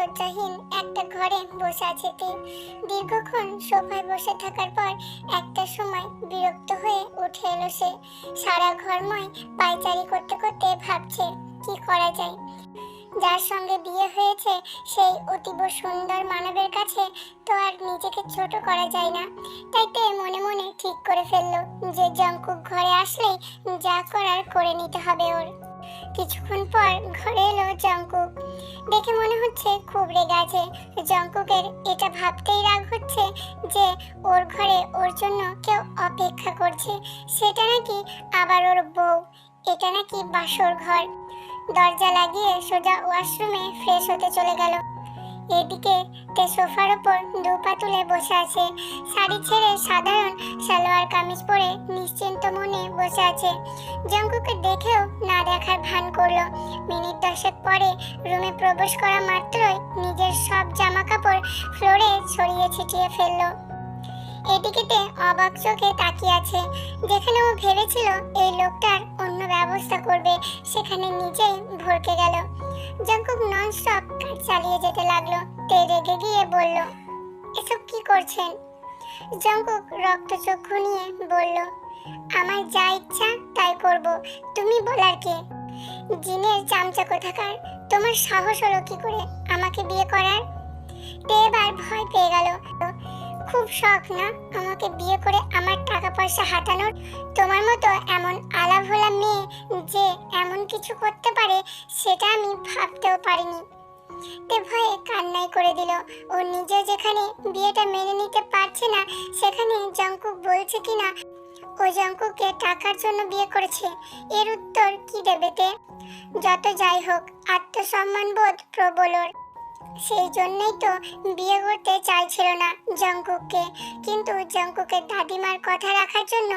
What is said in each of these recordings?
সাজসজ্জাহীন একটা ঘরে বসে আছে তে দীর্ঘক্ষণ সোফায় বসে থাকার পর একটা সময় বিরক্ত হয়ে উঠে এলো সে। সারা ঘরময় পায়চারি করতে করতে ভাবছে, কি করা যায়? যার সঙ্গে বিয়ে হয়েছে সেই অতীব সুন্দর মানবের কাছে তো আর নিজেকে ছোট করা যায় না। তাই তে মনে মনে ঠিক করে ফেলল যে জঙ্কুক ঘরে আসলেই যা করার করে নিতে হবে ওর। কিছুক্ষণ পর ঘরে এলো জঙ্কুক। দেখে মনে হচ্ছে খুব রেগে আছে জঙ্কুকের এটা ভাবতেই রাগ হচ্ছে যে ওর ঘরে ওর জন্য কেউ অপেক্ষা করছে। সেটা নাকি আবার ওর বউ। এটা নাকি বাসর ঘর। দরজা লাগিয়ে সোজা ওয়াশরুমে ফ্রেশ হতে চলে গেল। এদিকে তে সোফার ওপর দু পা তুলে বসে আছে। শাড়ি ছেড়ে সাধারণ সালোয়ার কামিজ পরে নিশ্চিন্ত মনে বসে আছে। জঙ্কুকে দেখেও না দেখার ভান করল। মিনিট দশেক পরে রুমে প্রবেশ করা মাত্রই নিজের সব জামা কাপড় ফ্লোরে ছড়িয়ে ছিটিয়ে ফেলল। এদিকেতে অবাক চোখে তাকিয়ে আছে। যেখানে ও ভেবেছিল এই লোকটার অন্য ব্যবস্থা করবে, সেখানে নিজেই ভরকে গেল। জঙ্কুক নন স্টপ চালিয়ে যেতে লাগল। তে রেগে গিয়ে বলল, এসব কি করছেন? জঙ্কুক রক্তচক্ষু নিয়ে বলল, আমার যা ইচ্ছা তাই করব, তুমি বলার কে? জিনের চামচা কোথাকার তোমার সাহস হলো কি করে আমাকে বিয়ে করার? এবার ভয় পেয়ে গেল। খুব শখ না আমাকে বিয়ে করে আমার টাকা পয়সা হাতানোর? তোমার মতো এমন আলাভোলা মেয়ে যে এমন কিছু করতে পারে সেটা আমি ভাবতেও পারিনি। তে ভয়ে কান্নাই করে দিল। ও নিজে যেখানে বিয়েটা মেনে নিতে পারছে না, সেখানে জঙ্কুক বলছে কিনা? ও জঙ্কুকে টাকার জন্য বিয়ে করেছে। এর উত্তর কি দেবে তে? যত যাই হোক আত্মসম্মান বোধ প্রবল ওর সেই জন্যই তো বিয়ে করতে চাইছিল না জঙ্কুককে। কিন্তু জঙ্কুকের দাদিমার কথা রাখার জন্য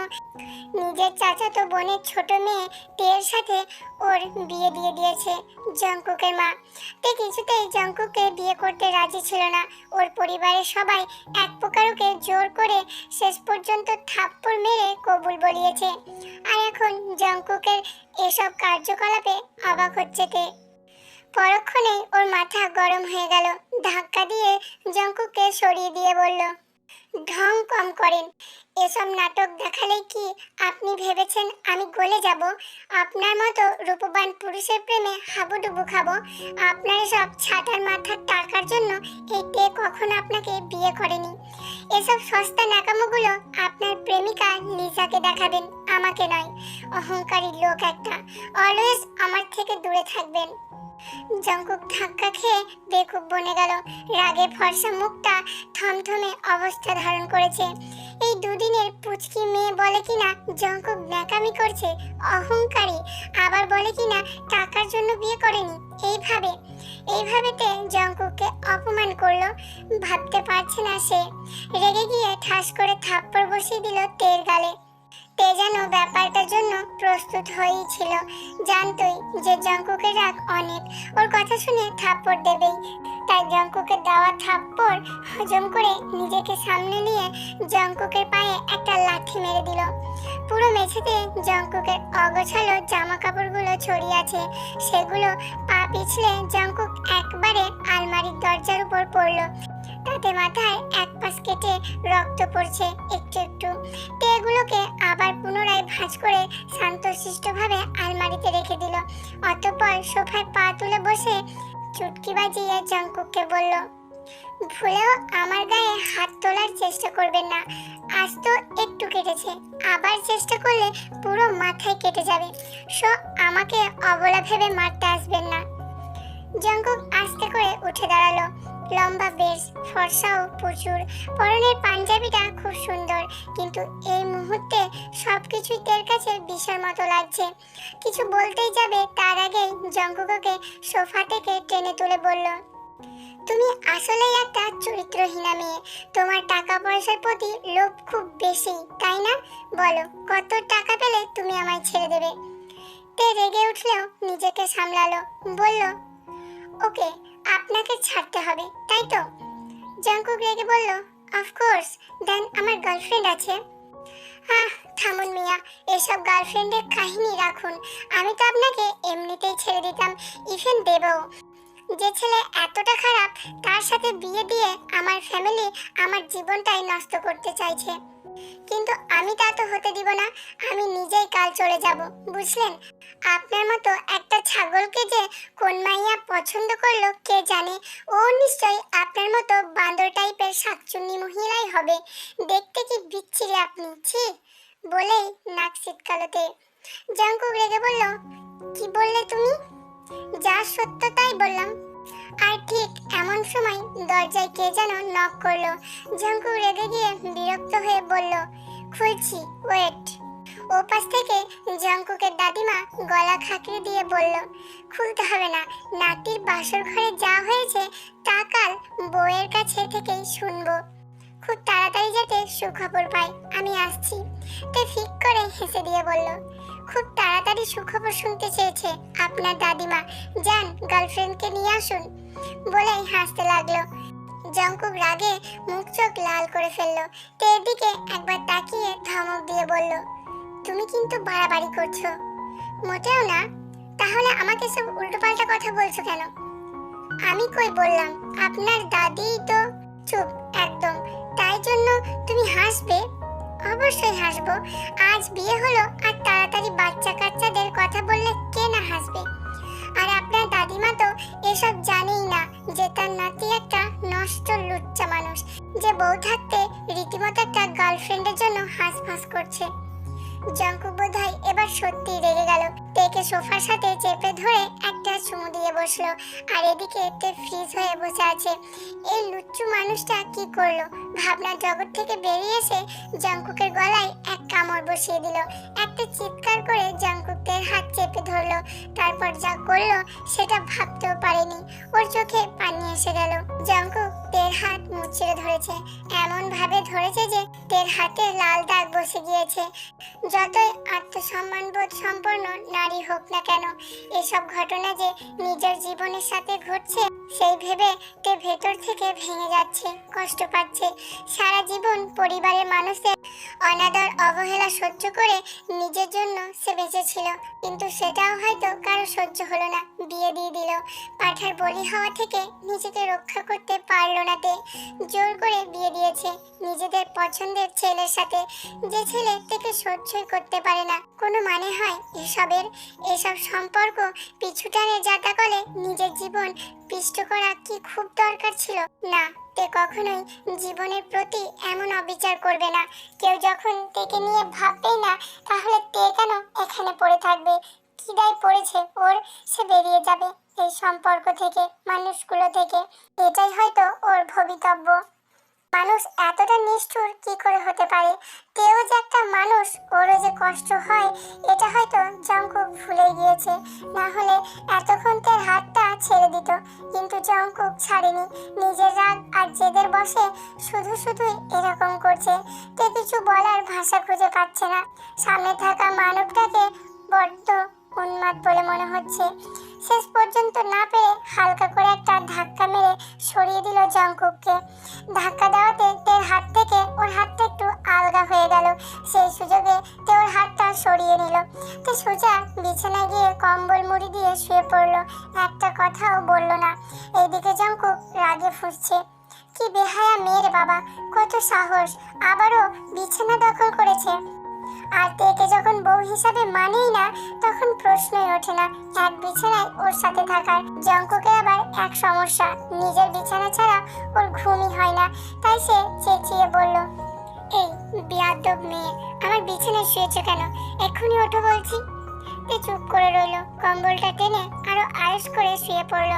নিজের চাচাতো বোনের ছোট মেয়ে টের সাথে ওর বিয়ে দিয়ে দিয়েছে জঙ্কুকের মা। তে কিছুতেই জঙ্কুককে বিয়ে করতে রাজি ছিল না। ওর পরিবারের সবাই এক প্রকার ওকে জোর করে শেষ পর্যন্ত থাপ্পড় মেরে কবুল বলিয়েছে। আর এখন জঙ্কুকের এসব কার্যকলাপে অবাক হচ্ছে তে। পরক্ষণেই ওর মাথা গরম হয়ে গেল। ধাক্কা দিয়ে জঙ্কুকে সরিয়ে দিয়ে বলল, ঢং কম করেন। এসব নাটক দেখালে কি আপনি ভেবেছেন আমি গলে যাব? আপনার মতো রূপবান পুরুষের প্রেমে হাবুডুবু খাব। আপনার সব ছাতার মাথার টাকার জন্য এই তে কখনো আপনাকে বিয়ে করেনি। এসব সস্তা নাকামোগুলো আপনার প্রেমিকা লিজাকে দেখাবেন, আমাকে নয়। অহংকারী লোক একটা। অলওয়েজ আমার থেকে দূরে থাকবেন। জঙ্কুক ধাক্কা খেয়ে বেকুব বনে গেল। রাগে ফর্সা মুখটা থমথমে অবস্থা ধারণ করেছে। এই দুদিনের পুচকি মেয়ে বলে কিনা জঙ্কুক ন্যাকামি করছে, অহংকারী। আবার বলে কিনা টাকার জন্য বিয়ে করেনি, এইভাবে। এইভাবেতে জঙ্কুককে অপমান করল, ভাবতে পারছে না সে। রেগে গিয়ে ঠাস করে থাপ্পড় বসিয়ে দিল তের গালে। তে যেন ব্যাপারটার জন্য প্রস্তুত হয়েই ছিল। জানতই যে জঙ্কুকের রাগ অনেক। ওর কথা শুনে থাপ্পড় দেবেই। তাই জঙ্কুকের দেওয়া থাপ্পড় হজম করে নিজেকে সামনে নিয়ে জঙ্কুকের পায়ে একটা লাঠি মেরে দিল। পুরো মেঝেতে জঙ্কুকের অগোছালো জামা কাপড়গুলো ছড়িয়ে আছে। সেগুলো পা পিছলে জঙ্কুক একবারে আলমারির দরজার উপর পড়ল। তাতে মাথায় এক পাশ কেটে রক্ত পড়ছে একটু একটু। তে এগুলোকে আবার পুনরায় ভাঁজ করে শান্তশিষ্টভাবে আলমারিতে রেখে দিল। অতঃপর সোফায় পা তুলে বসে চুটকি বাজিয়ে জঙ্কুককে বলল, ভুলেও আমার গায়ে হাত তোলার চেষ্টা করবেন না। আজ তো একটু কেটেছে। আবার চেষ্টা করলে পুরো মাথায় কেটে যাবে। সো আমাকে অবলা ভেবে মারতে আসবেন না। জঙ্কুক আস্তে করে উঠে দাঁড়াল। লম্বা বেশ ফর্সাও প্রচুর। পরনের পাঞ্জাবিটা খুব সুন্দর, কিন্তু এই মুহূর্তে সবকিছুই তের কাছে বিষের মতো লাগছে। কিছু বলতেই যাবে, তার আগেই জঙ্কুককে সোফা থেকে টেনে তুলে বলল, তুমি আসলেই একটা চরিত্রহীনা মেয়ে। তোমার টাকা পয়সার প্রতি লোভ খুব বেশি, তাই না? বলো, কত টাকা পেলে তুমি আমায় ছেড়ে দেবে? তে রেগে উঠলেও নিজেকে সামলালো, বলল, ওকে আপনাকে ছাড়তে হবে, তাই তো? জঙ্কুক রেগে বলল অফকোর্স দেন আমার গার্লফ্রেন্ড আছে। আহ, থামুন মিয়া, এসব গার্লফ্রেন্ডের কাহিনী রাখুন। আমি তো আপনাকে এমনিতেই ছেড়ে দিতাম ইভেন দেবও। যে ছেলে এতটা খারাপ, তার সাথে বিয়ে দিয়ে আমার ফ্যামিলি আমার জীবনটাই নষ্ট করতে চাইছে। কিন্তু আমি তা তো হতে দিব না। আমি নিজেই কাল চলে যাব, বুঝলেন? আপনার মতো একটা ছাগলকে যে কোন মাইয়া পছন্দ করল, কে জানে? ও নিশ্চয়ই আপনার মতো বান্দর টাইপের শাকচুন্নি মহিলাই হবে। দেখতে কি বিচ্ছিরি আপনি, ছি! বলেই নাক সিটকালোতে জাঙ্কুক রেগে বলল, কি বললে তুমি? যা সত্য তাই বললাম আর ঠিক এমন সময় দরজায় কে যেন নক করল। জাঙ্কু রেগে গিয়ে বিরক্ত হয়ে বলল, খুলছি ওয়েট ও পাশ থেকে জাঙ্কুকের দাদিমা গলা খাকড়ি দিয়ে বলল, খুলতে হবে না, নাতির বাসর ঘরে যা হয়েছে তা কাল বউয়ের কাছে থেকেই শুনব। খুব তাড়াতাড়ি যাতে সুখবর পাই, আমি আসছি। তে ফিক করে হেসে দিয়ে বলল, খুব তাড়াতাড়ি সুখবর শুনতে চেয়েছে আপনার দাদিমা। যান গার্লফ্রেন্ডকে নিয়ে আসুন। বলেই হাসতে লাগল। জঙ্কুক রাগে মুখ চোখ লাল করে ফেলল। তের দিকে একবার তাকিয়ে ধমক দিয়ে বলল, তুমি কিন্তু বাড়াবাড়ি করছ। মোটেও না, তাহলে আমাকে সব উল্টোপাল্টা কথা বলছো কেন? আমি কই বললাম, আপনার দাদি তো চুপ একদম, তাই জন্য তুমি হাসবে? অবশ্যই হাসবো, আজ বিয়ে হলো আর তাড়াতাড়ি বাচ্চা কাচ্চাদের কথা বললে কে না হাসবে? আর আপনার দাদিমা তো গার্লফ্রেন্ডের জন্য হাঁস ফাঁস করছে। জঙ্কু বোধহয় এবার সত্যিই রেগে গেল। তেকে সোফার সাথে চেপে ধরে একটা চুমু দিয়ে বসল। আর এদিকে তে ফ্রিজ হয়ে বসে আছে। এই লুচ্চু মানুষটা কি করল? ভাবনার জগৎ থেকে বেরিয়ে এসে জঙ্কুকের গলায় এক কামড় বসিয়ে দিল। একটা চিৎকার করে জঙ্কুকের হাত চেপে ধরলো। তারপর যা করল, সেটা ভাবতেও পারেনি। ওর চোখে পানি এসে গেল। জঙ্কুক তের হাত মুচড়ে ধরেছে। এমন ভাবে ধরেছে যে তের হাতে লাল দাগ বসে গিয়েছে। যতই আত্মসম্মানবোধ সম্পন্ন নারী হোক না কেন, এসব ঘটনা যে নিজের জীবনের সাথে ঘটছে, সেই ভেবে তে ভেতর থেকে ভেঙে যাচ্ছে, কষ্ট পাচ্ছে। সারা জীবন পরিবারের মানুষের অনাদর, অবহেলা সহ্য করে নিজের জন্য সে বেঁচেছিল কিন্তু সেটাও হয়তো কারও সহ্য হলো না। বিয়ে দিয়ে দিল। পাঠার বলি হওয়া থেকে নিজেকে রক্ষা করতে পারল না তে। জোর করে বিয়ে দিয়েছে। নিজেদের পছন্দের ছেলের সাথে যে ছেলে থেকে সহ্যই করতে পারে না। কোনো মানে হয় এসবের? এসব সম্পর্ক পিছুটানে যাতা কলে নিজের জীবন পিষ্ট করা কি খুব দরকার ছিল? না। তে কখনোই জীবনের প্রতি এমন অবিচার করবে না। কেউ যখন তেকে নিয়ে ভাববেই না, তাহলে তে কেন এখানে পড়ে থাকবে? কিদায় পড়েছে ওর? সে বেরিয়ে যাবে এই সম্পর্ক থেকে, মানুষগুলো থেকে। এটাই হয়তো ওর ভবিতব্য। মানুষ এতটা নিষ্ঠুর কি করে হতে পারে? তেও যে একটা মানুষ ওরও যে কষ্ট হয়, এটা হয়তো জঙ্কুক ভুলে গিয়েছে। না হলে এতক্ষণ তার হাতটা ছেড়ে দিত, কিন্তু জঙ্কুক ছাড়েনি। নিজের রাগ আর জেদের বসে শুধু শুধুই এরকম করছে। তে কিছু বলার ভাষা খুঁজে পাচ্ছে না। সামনে থাকা মানবটাকে বড্ড উন্মাদ বলে মনে হচ্ছে। শেষ পর্যন্ত না পেরে হালকা করে একটা ধাক্কা মেরে সরিয়ে দিল জঙ্কুককে ধাক্কা দেওয়াতে তের হাত থেকে ওর হাতটা একটু আলগা হয়ে গেল। সেই সুযোগে তে ওর হাতটা সরিয়ে নিল। তে সোজা বিছানায় গিয়ে কম্বল মুড়ি দিয়ে শুয়ে পড়ল। একটা কথাও বলল না। এইদিকে জঙ্কুক রাগে ফুসছে। কি বেহায়া মেয়ের বাবা, কত সাহস। আবারও বিছানা দখল করেছে। আর তেকে যখন বউ হিসাবে মানেই না, তখন প্রশ্নই ওঠে না, এক বিছানায় ওর সাথে থাকার। জঙ্কুকে আবার এক সমস্যা, নিজের বিছানা ছাড়া ওর ঘুমই হয় না। তাই সে চেঁচিয়ে বলল, এই, বিয়াদব মেয়ে, আমার বিছানায় শুয়েছো কেন? এক্ষুনি ওঠো বলছি। তে চুপ করে রইল। কম্বলটা টেনে আরও আয়েস করে শুয়ে পড়ল।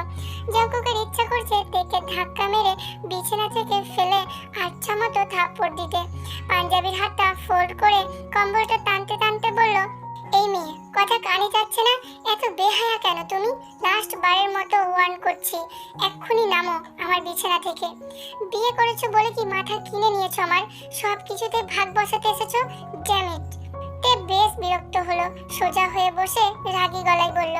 জঙ্কুকের ইচ্ছা করছে তেকে ধাক্কা মেরে বিছানা থেকে ফেলে আচ্ছা মতো থাপ্পড় দিতে। পাঞ্জাবির হাতটা ফোল্ড করে কম্বলটা টানতে টানতে বলল, এই মেয়ে, কথা কানে যাচ্ছে না? এত বেহায়া কেন তুমি? লাস্ট বারের মতো ওয়ার্ন করছি। এক্ষুনি নামো আমার বিছানা থেকে। বিয়ে করেছ বলে কি মাথা কিনে নিয়েছো আমার? সব কিছুতে ভাগ বসাতে এসেছ? ড্যামিট বেশ বিরক্ত হলো, সোজা হয়ে বসে রাগী গলায় বলল,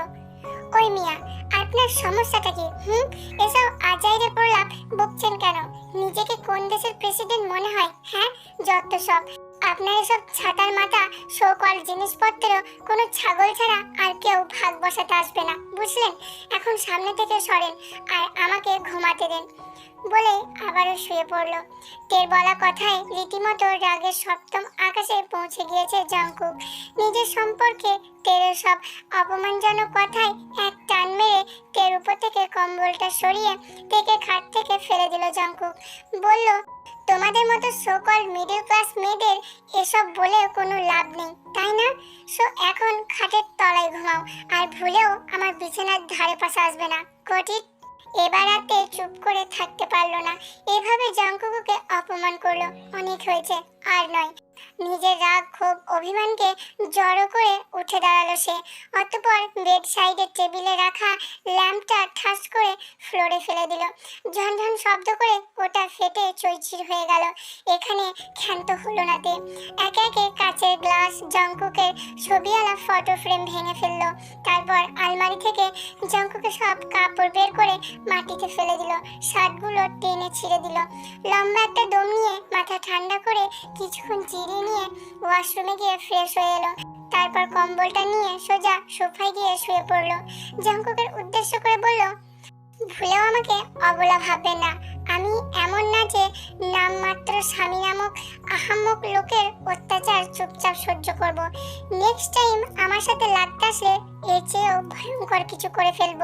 ওই মিয়া, আপনার সমস্যাটা কি? হুম? এসব আজাইরে প্রলাপ বকছেন কেন? নিজেকে কোন দেশের প্রেসিডেন্ট মনে হয়? হ্যাঁ? যত সব। আপনার এসব ছাতার মাথা শোকল জিনিসপত্র কোনো ছাগল ছাড়া আর কেউ ভাগ বসাতে আসবে না, বুঝলেন? এখন সামনে থেকে সরেন আর আমাকে ঘুমাতে দেন। বলে আবারও শুয়ে পড়ল। তের বলা কথায় রীতিমতো রাগের সপ্তম আকাশে পৌঁছে গিয়েছে জঙ্কুক নিজের সম্পর্কে তেরের সব অপমানজনক কথায় এক টান মেরে তের উপর থেকে কম্বলটা সরিয়ে তেকে খাট থেকে ফেলে দিল জঙ্কুক বলল, তোমাদের মতো সকল মিডল ক্লাস মেয়েদের এসব বলে কোনো লাভ নেই, তাই না? সো এখন খাটের তলায় ঘুমাও, আর ভুলেও আমার বিছানার ধারে পাশে আসবে না। কটিট এবার আর রাতে চুপ করে থাকতে পারল না। এভাবে জঙ্কুকুকে অপমান করল, অনেক হয়েছে, আর নয়। নিজের রাগ, ক্ষোভ, অভিমানকে জড়ো করে উঠে দাঁড়াল সে। অতঃপর বেড সাইডের টেবিলে রাখা ল্যাম্পটা ঠাস করে ফ্লোরে ফেলে দিল। ঝনঝন শব্দ করে ওটা ফেটে চৈচির হয়ে গেল। এখানে ক্ষান্ত হলো না তে। একে একে কাচের গ্লাস জঙ্কুকের ছবিওয়ালা ফটো ফ্রেম ভেঙে ফেলল। তারপর আলমারি থেকে জঙ্কুকে সব কাপড় বের করে মাটিতে ফেলে দিল। শার্টগুলো টেনে ছিঁড়ে দিল। লম্বা একটা দম নিয়ে মাথা ঠান্ডা করে কিছুক্ষণ চিরিয়ে নিয়ে ওয়াশরুমে গিয়ে ফ্রেশ হয়ে এলো। তারপর কম্বলটা নিয়ে সোজা সোফায় গিয়ে শুয়ে পড়ল। জঙ্কুকের উদ্দেশ্য করে বলল, ভুলেও আমাকে অবলা ভাববেন না। আমি এমন না যে নামমাত্র স্বামী নামক আহাম্মক লোকের অত্যাচার চুপচাপ সহ্য করব। নেক্সট টাইম আমার সাথে লাগতে আসলে এর চেয়েও ভয়ঙ্কর কিছু করে ফেলব।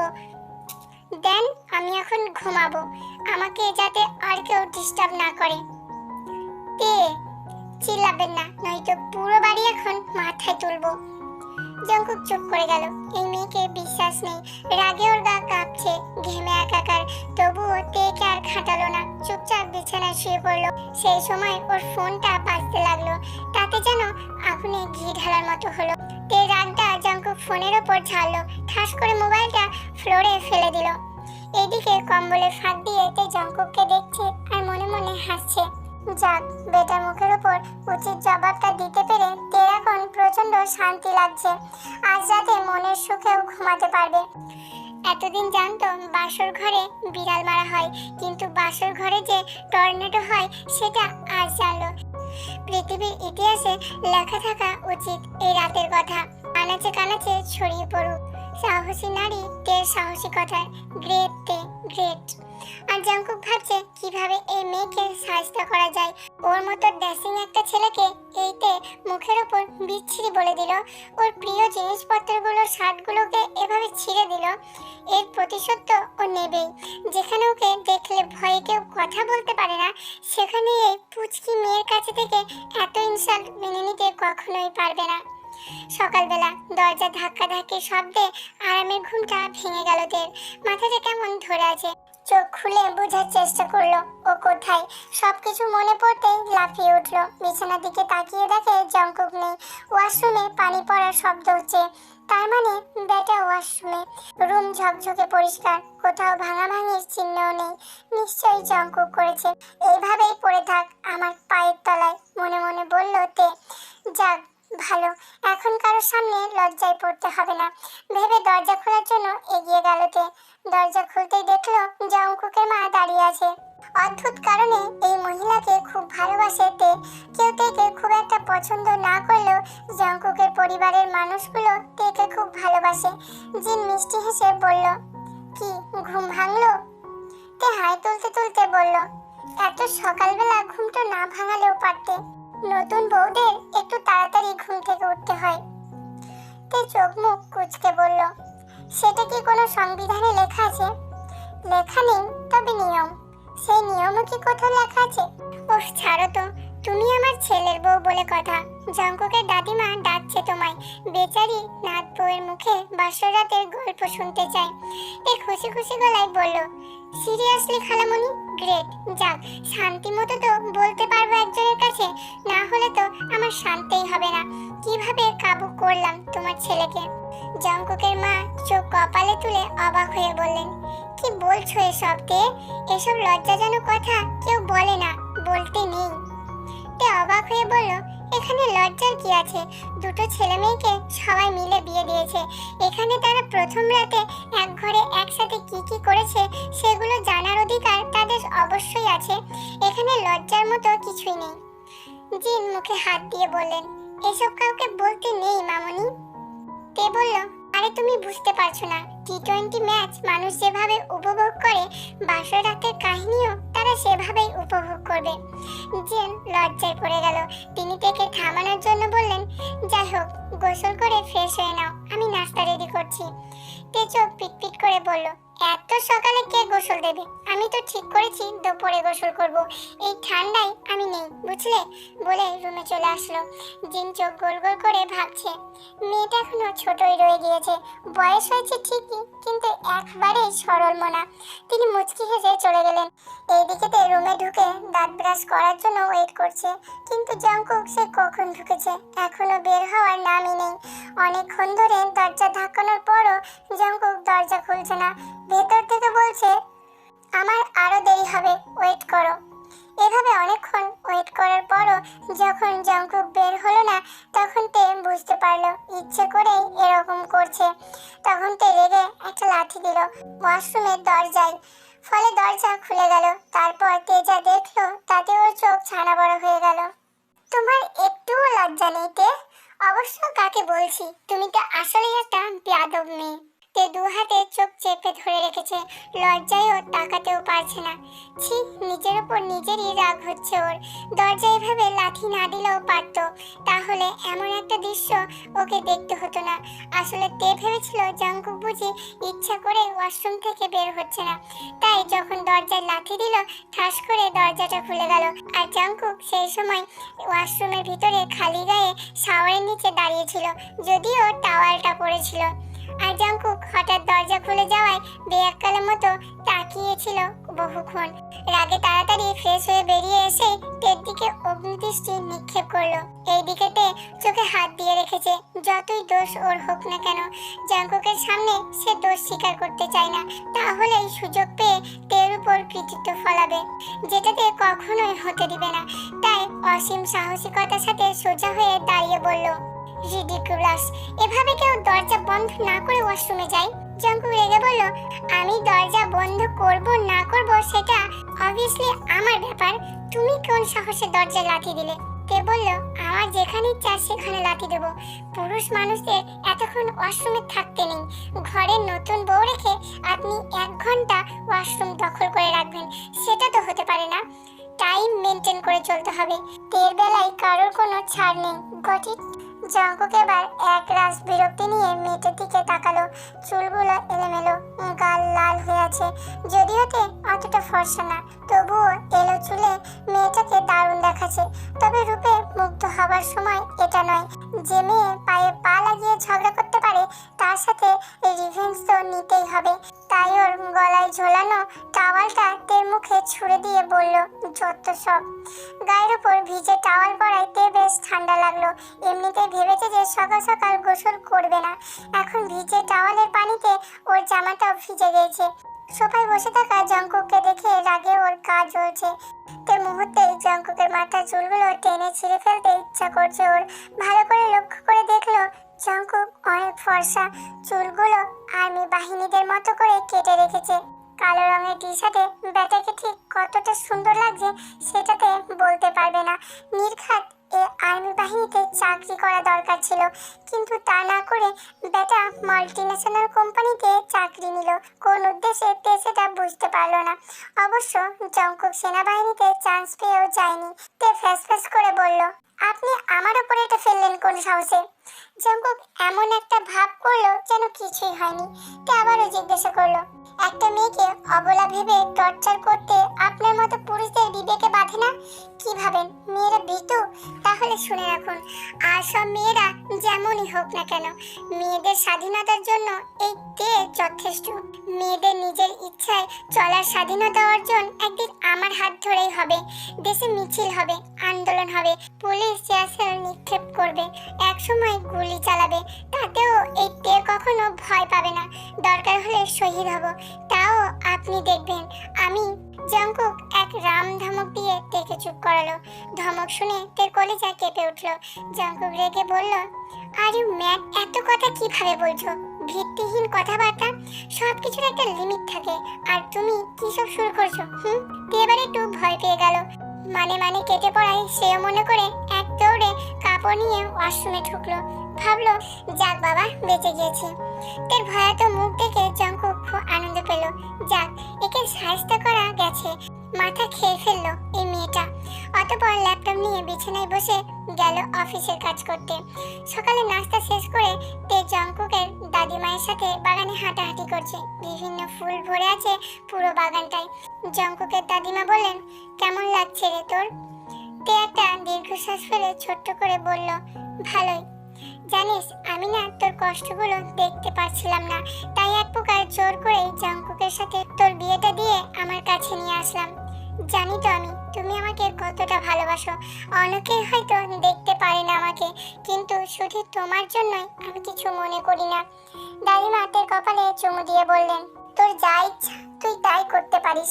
দেন আমি এখন ঘুমাবো। আমাকে যাতে আর কেউ ডিস্টার্ব না করে। তে, চিল্লাবেন না, নয়তো পুরো বাড়ি এখন মাথায় তুলবো। জঙ্কুক চুপ করে গেল। এই মেয়েকে বিশ্বাস নেই। রাগে ওর গা কাঁপছে। ঘেমে একাকার। তবুও তেকে আর খাটালো না। চুপচাপ বিছানায় শুয়ে পড়ল। সেই সময় ওর ফোনটা বাজতে লাগল। তাতে যেন আগুনে ঘি ঢালার মতো হলো। তে রাগটা জঙ্কুক ফোনের ওপর ঝাড়লো। ঠাস করে মোবাইলটা ফ্লোরে ফেলে দিল। এদিকে কম্বলে ফাঁক দিয়ে তে জঙ্কুককে দেখছে আর মনে মনে হাসছে। যাক, বেটার মুখের ওপর উচিত জবাবটা দিতে পেরে তের এখন প্রচণ্ড শান্তি লাগছে। আজ রাতে মনের সুখেও ঘুমাতে পারবে। এতদিন জানতো বাসর ঘরে বিড়াল মারা হয়, কিন্তু বাসর ঘরে যে টর্নেডো হয়, সেটা আজ জানলো। পৃথিবীর ইতিহাসে লেখা থাকা উচিত এই রাতের কথা। কানাচে কানাচে ছড়িয়ে পড়ুক। সাহসী নারী তের সাহসিকতার গ্রেট তে, গ্রেট। আর জঙ্কুক ভাবছে কীভাবে এই মেয়েকে সাহায্য করা যায়। ওর মতো ড্যাসিং একটা ছেলেকে এইতে মুখের ওপর বিচ্ছিরি বলে দিল। ওর প্রিয় জিনিসপত্রগুলো, শার্টগুলোকে এভাবে ছিঁড়ে দিল। এর প্রতিশোধ তো ও নেবেই। যেখানে ওকে দেখলে ভয়ে কেউ কথা বলতে পারে না, সেখানে এই পুচকি মেয়ের কাছে থেকে এত ইনসাল্ট মেনে নিতে কখনোই পারবে না। সকালবেলা দরজা ধাক্কা ধাক্কি শব্দে আরামের ঘুমটা ভেঙে গেল দের মাথাটা কেমন ধরে আছে। চোখ খুলে বোঝার চেষ্টা করল ও কোথায়। সবকিছু মনে পড়তেই লাফিয়ে উঠল। বিছানার দিকে তাকিয়ে দেখে জঙ্কুক নেই। ওয়াশরুমে পানি পড়ার শব্দ হচ্ছে। তার মানে বেটা ওয়াশরুমে। রুম ঝকঝকে পরিষ্কার, কোথাও ভাঙাভাঙির চিহ্নও নেই। নিশ্চয়ই জঙ্কুক করেছে। এইভাবেই পড়ে থাক আমার পায়ের তলায়, মনে মনে বলল তে। যাক ভালো, এখন কারোর সামনে লজ্জায় পড়তে হবে না। ভেবে দরজা খোলার জন্য এগিয়ে গেল তে দরজা খুলতেই দেখল জঙ্কুকের মা দাঁড়িয়ে আছে। অদ্ভুত কারণে এই মহিলাকে খুব ভালোবাসে তে। কেউ তেকে খুব একটা পছন্দ না করলেও জঙ্কুকের পরিবারের মানুষগুলো তেকে খুব ভালোবাসে। জিন মিষ্টি হেসে বলল, কি, ঘুম ভাঙলো? তে হাই তুলতে তুলতে বলল, এত সকালবেলা ঘুমটা না ভাঙালেও পারতে। নতুন বউদের একটু তাড়াতাড়ি ঘুম থেকে উঠতে হয়। তে চোখ মুখ কুচকে বলল, সেটা কি কোনো সংবিধানে লেখা আছে? লেখা নেই, তবে নিয়ম। সেই নিয়মও কি কোথাও লেখা আছে? ওহ, ছাড়ো তো, তুমি আমার ছেলের বউ বলে কথা। জঙ্কুকের দাদিমা ডাকছে তোমায়। বেচারি নাত বউয়ের মুখে বাসর রাতের গল্প শুনতে চায়। এ খুশি খুশি গলায় বলল, সিরিয়াসলি, খালামণি? গ্রেট যাক, শান্তি মতো তো বলতে পারব একজনের কাছে, না হলে তো আমার শান্তিই হবে না। কীভাবে কাবু করলাম তোমার ছেলেকে? জঙ্কুকের মা চোখ কপালে তুলে অবাক হয়ে বললেন, কি বলছো এসব তে? এসব লজ্জাজনক কথা কেউ বলে না, বলতে নেই। তে অবাক হয়ে বলল এখানে লজ্জার কি আছে? দুটো ছেলে মেয়েকে সবাই মিলে বিয়ে দিয়েছে। এখানে তারা প্রথম রাতে এক ঘরে একসাথে কি কি করেছে সেগুলো জানার অধিকার তাদের অবশ্যই আছে। এখানে লজ্জার মতো কিছুই নেই। জিন মুখে হাত দিয়ে বললেন, এসব কাউকে বলতে নেই, মামনি। তে বলল আরে তুমি বুঝতে পারছ না টি টোয়েন্টি ম্যাচ মানুষ যেভাবে উপভোগ করে বাসর রাতের কাহিনীও তারা সেভাবেই উপভোগ করবে। জেন লজ্জায় পড়ে গেল। তিনি তাকে থামানোর জন্য বললেন, যাই হোক, গোসল করে ফ্রেশ হয়ে নাও, আমি নাস্তা রেডি করছি। তে চোখ পিটপিট করে বলল এত সকালে কে গোসল দেবে? আমি তো ঠিক করেছি দুপুরে গোসল করব। এই ঠান্ডায় আমি নেই, বুঝলে? বলে রুমে চলে আসলো। জিন চোখ গোল গোল করে ভাবছে, মেয়েটা এখনও ছোটই রয়ে গিয়েছে, বয়স হয়েছে ঠিকই, কিন্তু একবারেই সরল মনা। তিনি মুচকি হেসে চলে গেলেন। এইদিকেতে রুমে ঢুকে দাঁত ব্রাশ করার জন্য ওয়েট করছে, কিন্তু জঙ্কুক সে কখন ঢুকেছে, এখনও বের হওয়ার নামই নেই। অনেকক্ষণ ধরে দরজা ধাক্কানোর পরও জঙ্কুক দরজা খুলছে না। ভেতর থেকে বলছে, আমার আরও দেরি হবে ওয়েট করো। এভাবে অনেকক্ষণ ওয়েট করার পরও যখন জঙ্কুক বের হলো না, তখন তে বুঝতে পারল, ইচ্ছে করেই এরকম করছে। তখন তে রেগে একটা লাঠি দিল ওয়াশরুমের দরজায়। ফলে দরজা খুলে গেল, তারপর তে যা দেখল, তাতে ওর চোখ ছানা বড় হয়ে গেল। তোমার একটুও লজ্জা নেই তে? অবশ্য কাকে বলছি? তুমি তো আসলেই একটা বেয়াদব মেয়ে। তে দু হাতে চোখ চেপে ধরে রেখেছে। লজ্জায়ও তাকাতেও পারছে না। ছি, নিজের ওপর নিজেরই রাগ হচ্ছে ওর। দরজা এভাবে লাথি না দিলেও পারত। তাহলে এমন একটা দৃশ্য ওকে দেখতে হতো না। আসলে তে ভেবেছিল জাঙ্কুক বুঝি ইচ্ছা করে ওয়াশরুম থেকে বের হচ্ছে না। তাই যখন দরজায় লাথি দিল, ঠাস করে দরজাটা খুলে গেল। আর জাঙ্কুক সেই সময় ওয়াশরুমের ভিতরে খালি গায়ে শাওয়ারের নিচে দাঁড়িয়েছিল যদিও টাওয়ালটা পড়েছিল। আর জাঙ্কুক হঠাৎ দরজা খুলে যাওয়ায় বেয়াক্কালের মতো তাকিয়েছিল বহুক্ষণ। রাগে তাড়াতাড়ি ফ্রেশ হয়ে বেরিয়ে এসে তের দিকে অগ্নিদৃষ্টি নিক্ষেপ করল। এইদিকে তে চোখে হাত দিয়ে রেখেছে, যতই দোষ ওর হোক না কেন। জাঙ্কুকের সামনে সে দোষ স্বীকার করতে চায় না, তাহলেই সুযোগ পেয়ে তের উপর কৃতিত্ব ফলাবে যেটাতে কখনোই হতে দিবে না। তাই অসীম সাহসিকতার সাথে সোজা হয়ে দাঁড়িয়ে বলল রিডিকুলাস এভাবে কেউ দরজা বন্ধ না করে ওয়াশরুমে যায়। জঙ্কু রেগে বলল, আমি দরজা বন্ধ করব না করব সেটা অবভিয়াসলি আমার ব্যাপার। তুমি কোন সাহসে দরজা লাথি দিলে? কে বলল, আমার যেখানে ইচ্ছা সেখানে লাথি দেবো। পুরুষ মানুষদের এতক্ষণ ওয়াশরুমে থাকতে নেই। ঘরে নতুন বউ রেখে আপনি এক ঘণ্টা ওয়াশরুম দখল করে রাখবেন। সেটা তো হতে পারে না। টাইম মেনটেন করে চলতে হবে। তের বেলায় কারোর কোনো ছাড় নেই। গঠিত জঙ্কুক এবার এক রাস বিরক্তি নিয়ে মেয়েটার দিকে তাকালো। চুলগুলো এলোমেলো, গাল লাল হয়ে আছে। যদিও তে অতটা ফর্সা না, তবুও এলো চুলে মেয়েটাকে দারুণ দেখাচ্ছে। তবে রূপে মুগ্ধ হবার সময় এটা নয়। যে মেয়ে পায়ে পা লাগিয়ে ঝগড়া করতে পারে, তার সাথে রিভেঞ্জ তো নিতেই হবে। তাই ওর গলায় ঝোলানো টাওয়ালটা তের মুখে ছুড়ে দিয়ে বলল, যত সব। গায়ের উপর ভিজে টাওয়াল পরায় তে বেশ ঠান্ডা লাগল। এমনিতেই ভেবেছে যে সকাল সকাল গোসল করবে না। এখন ভিজে টাওয়ালের পানিতে ওর জামাটাও ভিজে গিয়েছে সোফায় বসে থাকা জঙ্কুককে দেখে রাগে ওর গা জ্বলছে। তে মুহূর্তে জঙ্কুকের মাথার চুলগুলো টেনে ছিঁড়ে ফেলতে ইচ্ছা করছে ওর। ভালো করে লক্ষ্য করে দেখল জঙ্কুক অনেক ফর্সা। চুলগুলো আর্মি বাহিনীদের মতো করে কেটে রেখেছে। কালো রঙের টি শার্টে ব্যাটাকে ঠিক কতটা সুন্দর লাগছে সেটাতে বলতে পারবে না। নির্ঘাত এ আর্মি বাহিনীতে চাকরি করা দরকার ছিল। কিন্তু তা না করে বেটা মাল্টি ন্যাশনাল কোম্পানিতে চাকরি নিল। কোন উদ্দেশ্যে তে সেটা বুঝতে পারল না। অবশ্য জঙ্কুক সেনাবাহিনীতে চান্স পেয়েও যায়নি। তে ফ্যাস ফ্যাস করে বলল, আপনি আমার উপরে এটা ফেললেন কোন সাহসে? জঙ্কুক এমন একটা ভাব করল যেন কিছুই হয়নি। তে আবারও জিজ্ঞাসা করল একটা মেয়েকে অবলা ভেবে টর্চার করতে আপনার মতো পুরুষদের বিবেকে বাঁধে না? কি ভাবেন? মেয়েরা ভীতু তাহলে শুনে রাখুন, আর সব মেয়েরা যেমনই হোক না কেন, মেয়েদের স্বাধীনতার জন্য এই দেশ যথেষ্ট? মেয়েদের নিজের ইচ্ছায় চলার স্বাধীনতা অর্জন একদিন আমার হাত ধরেই হবে, দেশে মিছিল হবে, আন্দোলন হবে, পুলিশ চেয়ারসেল নিক্ষেপ করবে, একসময় গুলি চালাবে, তাতেও এই তে কখনো ভয় পাবে না। দরকার হলে শহীদ হব তাও আপনি দেখবেন। আমি জঙ্কুক এক রাম ধমক দিয়ে তেকে চুপ করালো। ধমক শুনে তের কলেজা কেঁপে উঠল। জঙ্কুক রেগে বলল, আর ইউ এত কথা কীভাবে বলছো? ভিত্তিহীন কথাবার্তা সব কিছুর একটা লিমিট থাকে। আর তুমি কি সব শুরু করছ, হুম? এবার একটু ভয় পেয়ে গেল। মানে মানে কেটে পড়ায় সেও মনে করে এক দৌড়ে কাপড় নিয়ে ওয়াশরুমে ঢুকলো। ভাবলো, যাক বাবা, বেঁচে গিয়েছে। তের ভয়াত মুখ দেখে জঙ্কুক খুব আনন্দ পেল। যাক, একে সাহায্য করা গেছে। মাথা খেয়ে ফেলল এই মেয়েটা। অতপর ল্যাপটপ নিয়ে বিছানায় বসে গেল অফিসের কাজ করতে। সকালে নাস্তা শেষ করে তে জঙ্কুকের দাদিমায়ের সাথে বাগানে হাঁটাহাঁটি করছে। বিভিন্ন ফুল ভরে আছে পুরো বাগানটায়। জঙ্কুকের দাদিমা বললেন, কেমন লাগছে রে তোর? তে একটা দীর্ঘশ্বাস ফেলে ছোট্ট করে বলল, ভালোই। জানিস, আমি না তোর কষ্টগুলো দেখতে পারছিলাম না। তাই এক প্রকার জোর করে জঙ্কুকের সাথে তোর বিয়েটা দিয়ে আমার কাছে নিয়ে আসলাম। জানি তো আমি, তুমি আমাকে কতটা ভালোবাসো। অনেকেই হয়তো দেখতে পারে না আমাকে, কিন্তু শুধু তোমার জন্যই আমি কিছু মনে করি না। দাদিমা তোর কপালে চুমু দিয়ে বললেন তোর যা ইচ্ছা, তুই তাই করতে পারিস।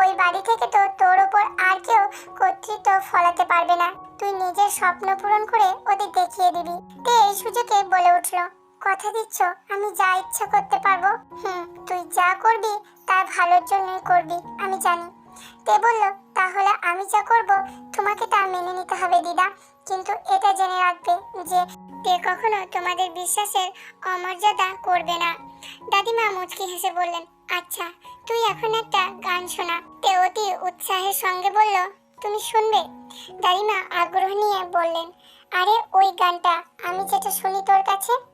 ওই বাড়ি থেকে তো তোর ওপর আর কেউ কর্তৃত্ব ফলাতে পারবে না। তুই নিজের স্বপ্ন পূরণ করে ওদের দেখিয়ে দিবি। তে এই সুযোগে বলে উঠল, কথা দিচ্ছ, আমি যা ইচ্ছা করতে পারব। হুম, তুই যা করবি, তা ভালোর জন্যই করবি, আমি জানি। তে বলল? তাহলে আমি যা করব, তোমাকে তা মেনে নিতে হবে, দিদা। কিন্তু এটা জেনে রাখবে যে তে কখনো তোমাদের বিশ্বাসের অমর্যাদা করবে না। দাদিমা মুচকি হেসে বললেন আচ্ছা তুই এখন একটা গান শোনা। তে অতি উৎসাহের সঙ্গে বলল, তুমি শুনবে? দাদিমা আগ্রহ নিয়ে বললেন, আরে, ওই গানটা, আমি যেটা শুনি তোর কাছে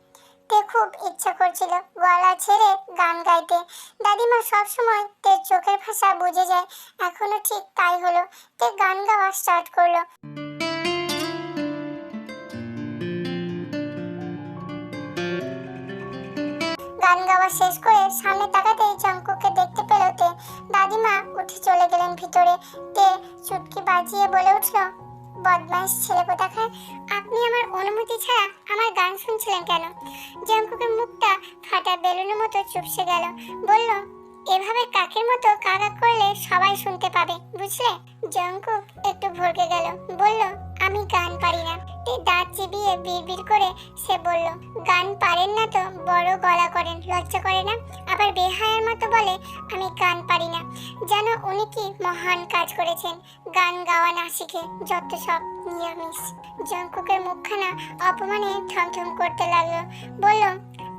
তে খুব ইচ্ছা করছিল গলা ছেড়ে গান গাইতে। দাদিমা সবসময় তে চোখের ভাষা বুঝে যায়, এখনও ঠিক তাই হলো, তে গান গাওয়া স্টার্ট করল। গান গাওয়া শেষ করে সামনে তাকাতেই জঙ্কুকে দেখতে পেল তে। দাদিমা উঠে চলে গেলেন ভিতরে, তে চুটকি বাজিয়ে বলে উঠল বদমাইশ ছেলে কোথাকার? আপনি আমার অনুমতি ছাড়া আমার গান শুনছিলেন কেন? জঙ্কুকের মুখটা ফাটা বেলুনের মতো চুপসে গেল। বলল, এভাবে কাকের মতো কাকা করলে সবাই শুনতে পাবে, বুঝলে? জঙ্কুক একটু ভরকে গেল। বলল, আমি গান পারি না। তে দাঁত চিবিয়ে বিড়বিড় করে সে বলল, গান পারেন না তো, বড় গলা করেন, লজ্জা করে না? আবার বেহায়ের মতো বলে, আমি গান পারি না। যেন উনি কি মহান কাজ করেছেন, গান গাওয়া না শিখে, যত সব নিরামিষ। জঙ্কুকের মুখখানা অপমানে থমথম করতে লাগল, বলল,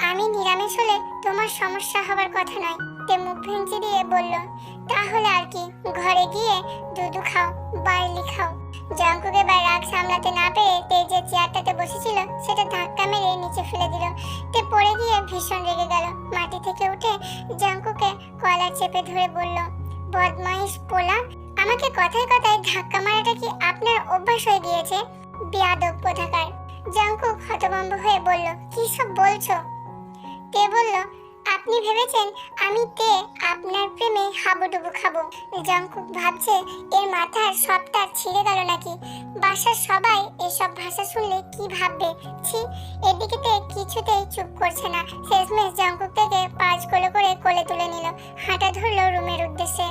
আমি নিরামিষ হলে তোমার সমস্যা হবার কথা নয়। তে মুখ ভেঙচি দিয়ে বলল তাহলে আর কি, ঘরে গিয়ে দুধু খাও, বার্লি খাও। জঙ্কুক এবার রাগ সামলাতে না পেরে যে চেয়ারটাতে বসেছিল, সেটা ধাক্কা মেরে নিচে ফেলে দিল। তে পড়ে গিয়ে ভীষণ রেগে গেল। মাটি থেকে উঠে জঙ্কুকে কলার চেপে ধরে বলল, বদমাইশ পোলা, আমাকে কথায় কথায় ধাক্কা মারাটা কি আপনার অভ্যাস হয়ে গিয়েছে? বেয়াদব কোথাকার। জঙ্কুক হতভম্ব হয়ে বলল, কি সব বলছো? তে বলল আপনি ভেবেছেন আমি তে আপনার প্রেমে হাবুডুবু খাব? জঙ্কুক ভাবছে, এর মাথার সবটা ছিঁড়ে গেল নাকি? বাসার সবাই এসব ভাষা শুনলে কি ভাববে? ছি, এদিকে তে কিছুতেই চুপ করছে না। শেষমেশ জঙ্কুক থেকে পাঁচ কোলো করে কোলে তুলে নিল। হাঁটা ধরলো রুমের উদ্দেশ্যে।